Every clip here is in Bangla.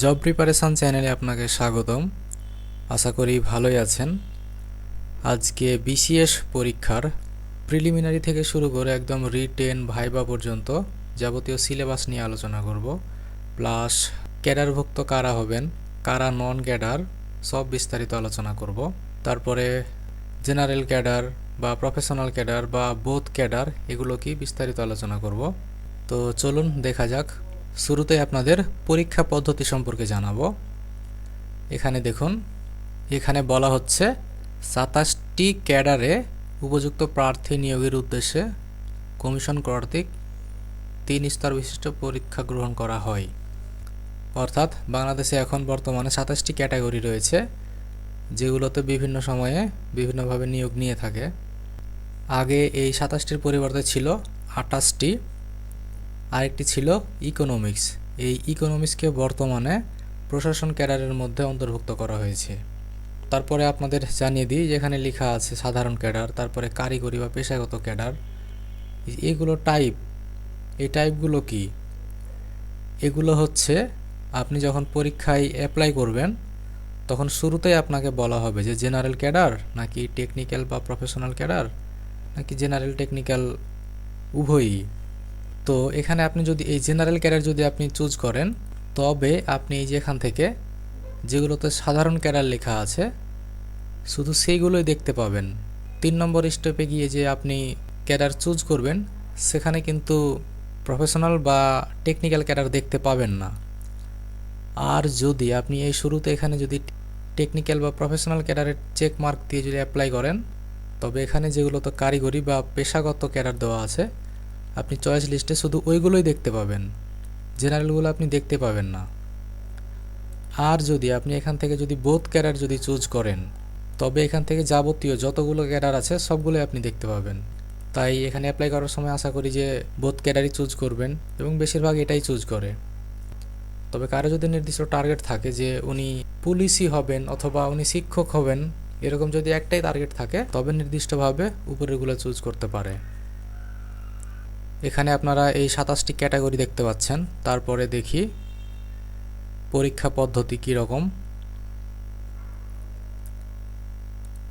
জব প্রিপারেশন চ্যানেলে আপনাকে স্বাগতম। আশা করি ভালোই আছেন। আজকে বিসিএস পরীক্ষার প্রিলিমিনারি থেকে শুরু করে একদম রিটেন ভাইবা পর্যন্ত যাবতীয় সিলেবাস নিয়ে আলোচনা করব। প্লাস ক্যাডারভুক্ত কারা হবেন, কারা নন ক্যাডার, সব বিস্তারিত আলোচনা করব। তারপরে জেনারেল ক্যাডার বা প্রফেশনাল ক্যাডার বা বোথ ক্যাডার, এগুলো কি বিস্তারিত আলোচনা করব। তো চলুন দেখা যাক শুরুতে আপনাদের পরীক্ষা পদ্ধতি সম্পর্কে জানাব। এখানে দেখুন, এখানে বলা হচ্ছে সাতাশটি ক্যাডারে উপযুক্ত প্রার্থী নিয়োগের উদ্দেশ্যে কমিশন কর্তৃক তিন স্তর বিশিষ্ট পরীক্ষা গ্রহণ করা হয়। অর্থাৎ বাংলাদেশে এখন বর্তমানে সাতাশটি ক্যাটাগরি রয়েছে, যেগুলোতে বিভিন্ন সময়ে বিভিন্নভাবে নিয়োগ নিয়ে থাকে। আগে এই সাতাশটির পরিবর্তে ছিল আটাশটি আরেকটি ছিল ইকোনমিক্স এই ইকোনমিক্সকে বর্তমানে প্রশাসন ক্যাডারের মধ্যে অন্তর্ভুক্ত করা হয়েছে। তারপরে আপনাদের জানিয়ে দিই, যেখানে লেখা আছে সাধারণ ক্যাডার, তারপরে কারিগরি বা পেশাগত ক্যাডার। এগুলো টাইপ এই টাইপগুলো কি? এগুলো হচ্ছে, আপনি যখন পরীক্ষায় অ্যাপ্লাই করবেন, তখন শুরুতেই আপনাকে বলা হবে যে জেনারেল ক্যাডার নাকি টেকনিক্যাল বা প্রফেশনাল ক্যাডার, নাকি জেনারেল টেকনিক্যাল উভয়ই। তো এখানে আপনি যদি এই জেনারেল ক্যাডার যদি আপনি চুজ করেন, তবে আপনি এই যে এখান থেকে যেগুলোতে সাধারণ ক্যাডার লেখা আছে, শুধু সেইগুলোই দেখতে পাবেন। তিন নম্বর স্টেপে গিয়ে যে আপনি ক্যাডার চুজ করবেন, সেখানে কিন্তু প্রফেশনাল বা টেকনিক্যাল ক্যাডার দেখতে পাবেন না। আর যদি আপনি এই শুরুতে এখানে যদি টেকনিক্যাল বা প্রফেশনাল ক্যাডারের চেক মার্ক দিয়ে যদি অ্যাপ্লাই করেন, তবে এখানে যেগুলো তো কারিগরি বা পেশাগত ক্যাডার দেওয়া আছে আপনি চয়েস লিস্টে শুধু ওইগুলোই দেখতে পাবেন। জেনারেলগুলো আপনি দেখতে পাবেন না। আর যদি আপনি এখান থেকে যদি বোথ ক্যারার যদি চুজ করেন, তবে এখান থেকে যাবতীয় যতগুলো ক্যাডার আছে, সবগুলোই আপনি দেখতে পাবেন। তাই এখানে অ্যাপ্লাই করার সময় আশা করি যে বোথ ক্যাডারই চুজ করবেন এবং বেশিরভাগ এটাই চুজ করে। তবে কারও যদি নির্দিষ্ট টার্গেট থাকে যে উনি পুলিশই হবেন অথবা উনি শিক্ষক হবেন, এরকম যদি একটাই টার্গেট থাকে, তবে নির্দিষ্টভাবে উপরেরগুলো চুজ করতে পারে। এখানে আপনারা এই সাতাশটি ক্যাটাগরি দেখতে পাচ্ছেন। তারপরে দেখি পরীক্ষা পদ্ধতি কী রকম।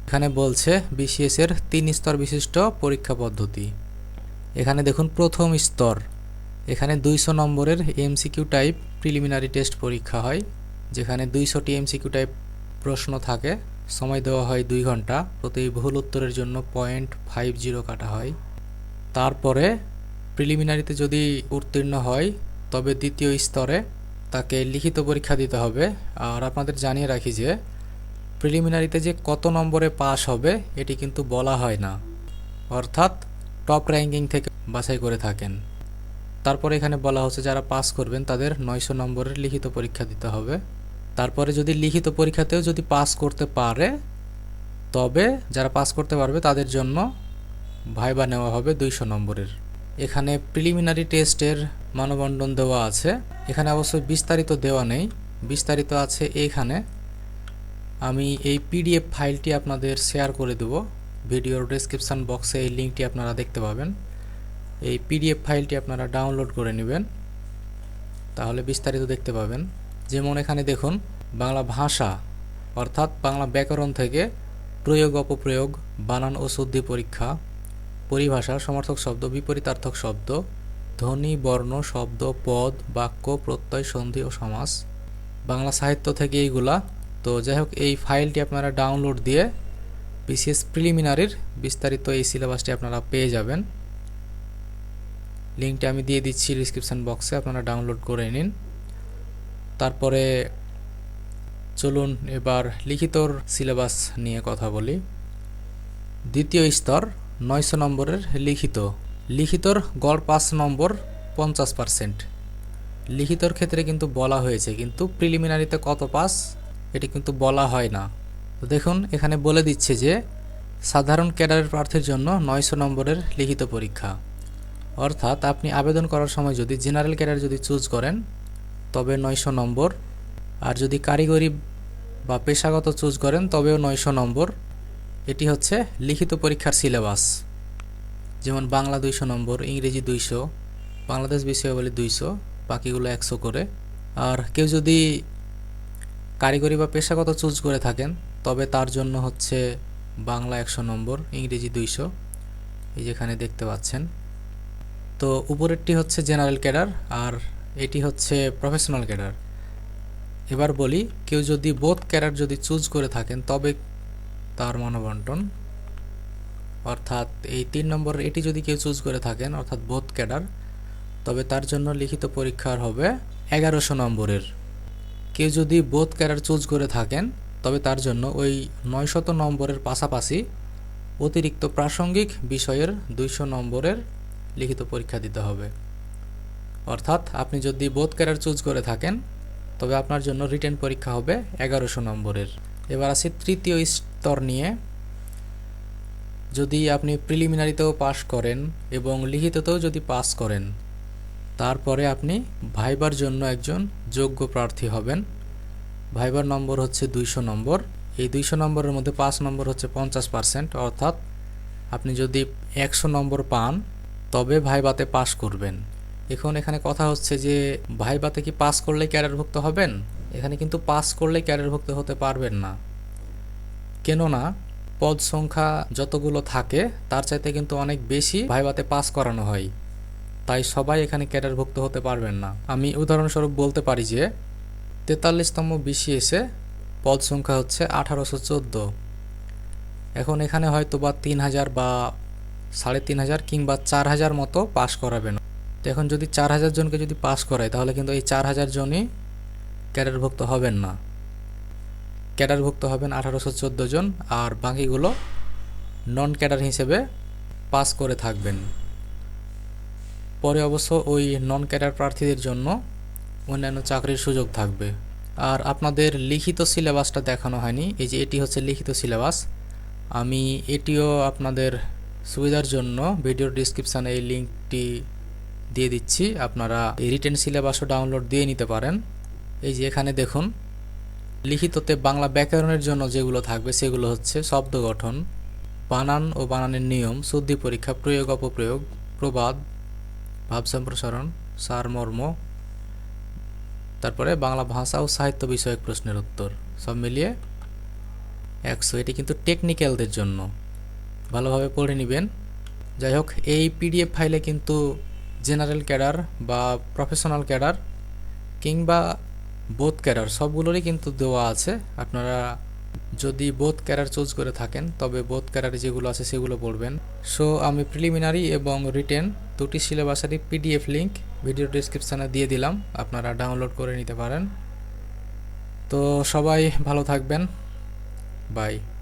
এখানে বলছে বিসিএস এর তিন স্তর বিশিষ্ট পরীক্ষা পদ্ধতি। এখানে দেখুন প্রথম স্তর। এখানে দুইশো নম্বরের এমসিকিউ টাইপ প্রিলিমিনারি টেস্ট পরীক্ষা হয়, যেখানে দুইশোটি এমসিকিউ টাইপ প্রশ্ন থাকে। সময় দেওয়া হয় দুই ঘণ্টা, প্রতি ভুল উত্তরের জন্য পয়েন্ট ফাইভ জিরো কাটা হয়। তারপরে প্রিলিমিনারিতে যদি উত্তীর্ণ হয়, তবে দ্বিতীয় স্তরে তাকে লিখিত পরীক্ষা দিতে হবে। আর আপনাদের জানিয়ে রাখি যে, প্রিলিমিনারিতে যে কত নম্বরে পাস হবে, এটি কিন্তু বলা হয় না। অর্থাৎ টপ র্যাঙ্কিং থেকে বাছাই করে থাকেন। তারপরে এখানে বলা হচ্ছে, যারা পাস করবেন তাদের নয়শো নম্বরের লিখিত পরীক্ষা দিতে হবে। তারপরে যদি লিখিত পরীক্ষাতেও যদি পাস করতে পারে, তবে যারা পাস করতে পারবে তাদের জন্য ভাইবা নেওয়া হবে দুইশো নম্বরের। এখানে প্রিলিমিনারি টেস্টের মানবন্ডন দেওয়া আছে। এখানে অবশ্যই বিস্তারিত দেওয়া নেই। বিস্তারিত আছে এইখানে আমি এই পিডিএফ ফাইলটি আপনাদের শেয়ার করে দেব। ভিডিওর ডেসক্রিপশান বক্সে এই লিঙ্কটি আপনারা দেখতে পাবেন। এই পিডিএফ ফাইলটি আপনারা ডাউনলোড করে নেবেন। তাহলে বিস্তারিত দেখতে পাবেন। যেমন এখানে দেখুন, বাংলা ভাষা, অর্থাৎ বাংলা ব্যাকরণ থেকে প্রয়োগ অপপ্রয়োগ বানান ও শুদ্ধি পরীক্ষা পরিভাষা, সমর্থক শব্দ, বিপরীতার্থক শব্দ, ধ্বনি, বর্ণ, শব্দ, পদ, বাক্য, প্রত্যয়, সন্ধি ও সমাস। বাংলা সাহিত্য থেকে এইগুলা। তো যাই হোক, এই ফাইলটি আপনারা ডাউনলোড দিয়ে বিসিএস প্রিলিমিনারির বিস্তারিত এই সিলেবাসটি আপনারা পেয়ে যাবেন। লিঙ্কটি আমি দিয়ে দিচ্ছি ডিসক্রিপশান বক্সে, আপনারা ডাউনলোড করে নিন। তারপরে চলুন এবার লিখিতর সিলেবাস নিয়ে কথা বলি। দ্বিতীয় স্তর নয়শো নম্বরের লিখিত। লিখিতর গড় পাঁচ নম্বর পঞ্চাশ পারসেন্ট। লিখিতর ক্ষেত্রে কিন্তু বলা হয়েছে, কিন্তু প্রিলিমিনারিতে কত পাস? এটি কিন্তু বলা হয় না। দেখুন, এখানে বলে দিচ্ছে যে, সাধারণ ক্যাডারের প্রার্থীর জন্য নয়শো নম্বরের লিখিত পরীক্ষা। অর্থাৎ আপনি আবেদন করার সময় যদি জেনারেল ক্যাডার যদি চুজ করেন, তবে নয়শো নম্বর। আর যদি কারিগরি বা পেশাগত চুজ করেন, তবেও নয়শো নম্বর। এটি হচ্ছে লিখিত পরীক্ষার সিলেবাস। যেমন বাংলা দুইশো নম্বর, ইংরেজি দুইশো, বাংলাদেশ বিষয়াবলী দুইশো, বাকিগুলো একশো করে। আর কেউ যদি কারিগরি বা পেশাগত চুজ করে থাকেন, তবে তার জন্য হচ্ছে বাংলা একশো নম্বর, ইংরেজি দুইশো, এই যেখানে দেখতে পাচ্ছেন। তো উপরেরটি হচ্ছে জেনারেল ক্যাডার, আর এটি হচ্ছে প্রফেশনাল ক্যাডার। এবার বলি, কেউ যদি বোধ ক্যাডার যদি চুজ করে থাকেন, তবে তার মনোবন্টন। অর্থাৎ এই তিন নম্বর এটি যদি কেউ চুজ করে থাকেন, অর্থাৎ বোধ ক্যাডার তবে তার জন্য লিখিত পরীক্ষার হবে এগারোশো নম্বরের। কেউ যদি বোধ ক্যাডার চুজ করে থাকেন, তবে তার জন্য ওই নয়শত নম্বরের পাশাপাশি অতিরিক্ত প্রাসঙ্গিক বিষয়ের দুইশো নম্বরের লিখিত পরীক্ষা দিতে হবে। অর্থাৎ আপনি যদি বোধ ক্যাডার চুজ করে থাকেন, তবে আপনার জন্য রিটেন পরীক্ষা হবে এগারোশো নম্বরের। এবার আসি তৃতীয় স্তর নিয়ে। যদি আপনি প্রিলিমিনারিতেও পাস করেন এবং লিখিততেও যদি পাস করেন, তারপরে আপনি ভাইবার জন্য একজন যোগ্য প্রার্থী হবেন। ভাইবার নম্বর হচ্ছে দুইশো নম্বর। এই দুইশো নম্বরের মধ্যে পাঁচ নম্বর হচ্ছে পঞ্চাশ পার্সেন্ট অর্থাৎ আপনি যদি একশো নম্বর পান, তবে ভাইবাতে পাস করবেন। এখন এখানে কথা হচ্ছে যে, ভাইবাতে কি পাস করলে ক্যারিয়ারভুক্ত হবেন? এখানে কিন্তু পাস করলে ক্যারিয়ারভুক্ত হতে পারবেন না। কেননা, পদ সংখ্যা যতগুলো থাকে, তার চাইতে কিন্তু অনেক বেশি ভাইবাতে পাস করানো হয়। তাই সবাই এখানে ক্যাডারভুক্ত হতে পারবেন না। আমি উদাহরণস্বরূপ বলতে পারি যে, তেতাল্লিশতম বিসিএসে পদ সংখ্যা হচ্ছে আঠারোশো চোদ্দ। এখন এখানে হয়তো বা তিন হাজার বা সাড়ে তিন হাজার কিংবা চার হাজার মতো পাস করাবেন। এখন যদি চার হাজার জনকে যদি পাস করায়, তাহলে কিন্তু এই চার হাজার জনই ক্যাডারভুক্ত হবেন না। ক্যাডারভুক্ত হবেন আঠারোশো চোদ্দ জন আর বাকিগুলো নন ক্যাডার হিসেবে পাস করে থাকবেন। পরে অবশ্য ওই নন ক্যাডার প্রার্থীদের জন্য অন্যান্য চাকরির সুযোগ থাকবে। আর আপনাদের লিখিত সিলেবাসটা দেখানো হয়নি। এই যে এটি হচ্ছে লিখিত সিলেবাস। আমি এটিও আপনাদের সুবিধার জন্য ভিডিওর ডিসক্রিপশানে এই লিঙ্কটি দিয়ে দিচ্ছি। আপনারা এই রিটেন সিলেবাসও ডাউনলোড দিয়ে নিতে পারেন। এই যে এখানে দেখুন, লিখিততে বাংলা ব্যাকরণের জন্য যেগুলো থাকবে সেগুলো হচ্ছে শব্দ গঠন, বানান ও বানানের নিয়ম, শুদ্ধি পরীক্ষা, প্রয়োগ অপপ্রয়োগ, প্রবাদ, ভাব সম্প্রসারণ, সারমর্ম, তারপরে বাংলা ভাষা ও সাহিত্য বিষয়ক প্রশ্নের উত্তর। সব মিলিয়ে একশো। এটি কিন্তু টেকনিক্যালদের জন্য। ভালোভাবে পড়ে নেবেন। যাই হোক, এই পিডিএফ ফাইলে কিন্তু জেনারেল ক্যাডার বা প্রফেশনাল ক্যাডার কিংবা বোধ ক্যারার সবগুলোরই কিন্তু দেওয়া আছে। আপনারা যদি বোথ ক্যারার চুজ করে থাকেন, তবে বোধ ক্যারার যেগুলো আছে সেগুলো পড়বেন সো আমি প্রিলিমিনারি এবং রিটেন দুটি সিলেবাসারই পিডিএফ লিঙ্ক ভিডিও ডিসক্রিপশানে দিয়ে দিলাম। আপনারা ডাউনলোড করে নিতে পারেন। তো, সবাই ভালো থাকবেন। বাই